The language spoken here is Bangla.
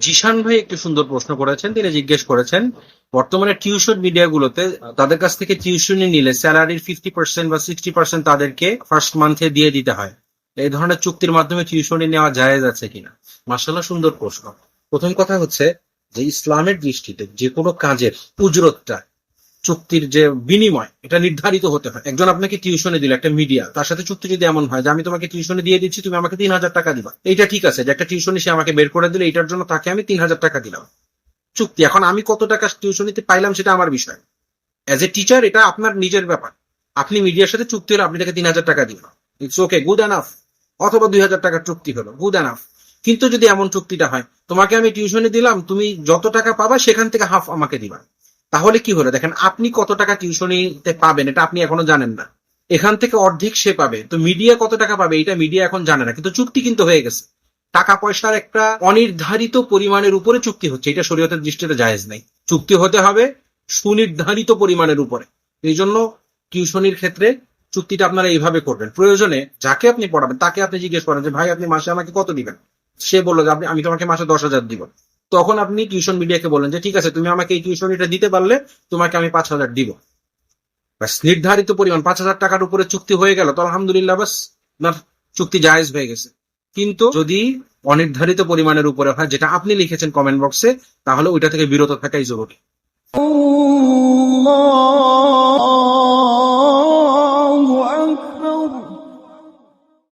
জিশান ভাই একটি সুন্দর প্রশ্ন করেছেন, তিনি জিজ্ঞেস করেছেন, বর্তমানে টিউশন মিডিয়াগুলোতে তাদের কাছ থেকে টিউশনি নিলে স্যালারির ফিফটি পার্সেন্ট বা সিক্সটি পার্সেন্ট তাদেরকে ফার্স্ট মান্থে দিয়ে দিতে হয়। এই ধরনের চুক্তির মাধ্যমে টিউশনি নেওয়া যায় যাচ্ছে কিনা? মাসাল্লাহ সুন্দর প্রশ্ন। প্রথম কথা হচ্ছে যে ইসলামের দৃষ্টিতে যে কোনো কাজের উজরতটা চুক্তির যে বিনিময়, এটা নির্ধারিত হতে হয়। একজন আপনাকে টিউশনে দিল, একটা মিডিয়া তার সাথে চুক্তি যদি এমন হয় যে আমি তোমাকে টিউশনে দিয়ে দিচ্ছি, তুমি আমাকে তিন হাজার টাকা দিবা। এইটা ঠিক আছে, যে একটা টিউশনি সে আমাকে বের করে দিল এটার জন্য তাকে আমি তিন হাজার টাকা দিলাম। চুক্তি, এখন আমি কত টাকা টিউশনিতে পাইলাম সেটা আমার বিষয়। অ্যাজ এ টিচার এটা আপনার নিজের ব্যাপার। আপনি মিডিয়ার সাথে চুক্তি হলে আপনি তাকে তিন হাজার টাকা দিবেন। ইটস ওকে গুড এনাফ অথবা দুই হাজার টাকার চুক্তি হলো গুড এনাফ কিন্তু যদি এমন চুক্তিটা হয়, তোমাকে আমি টিউশনে দিলাম, তুমি যত টাকা পাবা, সেখান থেকে হাফ আমাকে দিবা। তাহলে কি হলো? দেখেন, আপনি কত টাকা টিউশনিতে পাবেন এটা আপনি এখনও জানেন না। এখান থেকে অর্ধেক সে পাবে। তো মিডিয়া কত টাকা পাবে এটা মিডিয়া এখন জানে না। কিন্তু চুক্তি কিন্তু হয়ে গেছে। টাকা পয়সার একটা অনির্ধারিত পরিমাণের উপরে চুক্তি হচ্ছে। এটা শরীয়তের দৃষ্টিতে জায়েজ নাই। চুক্তি হতে হবে সুনির্ধারিত পরিমাণের উপরে। এই জন্য টিউশনির ক্ষেত্রে চুক্তিটা আপনারা এইভাবে করবেন। প্রয়োজনে যাকে আপনি পড়াবেন, তাকে আপনি জিজ্ঞেস করেন যে, ভাই, আপনি মাসে আমাকে কত দিবেন? সে বলল যে, আপনি, আমি তোমাকে মাসে দশ হাজার দিব। তখন আপনি টিউশন মিডিয়াকে বলেন যে, ঠিক আছে, তুমি আমাকে এই টিউশন এটা দিতে পারলে তোমাকে আমি পাঁচ হাজার দিব। বাস নির্ধারিত পরিমাণ পাঁচ হাজার টাকার উপরে চুক্তি হয়ে গেল, তো আলহামদুলিল্লাহ বাস আপনার চুক্তি জায়েজ হয়ে গেছে। কিন্তু যদি অনির্ধারিত পরিমাণের উপরে হয়, যেটা আপনি লিখেছেন কমেন্ট বক্সে তাহলে ওইটা থেকে বিরত থাকাই জরুরি।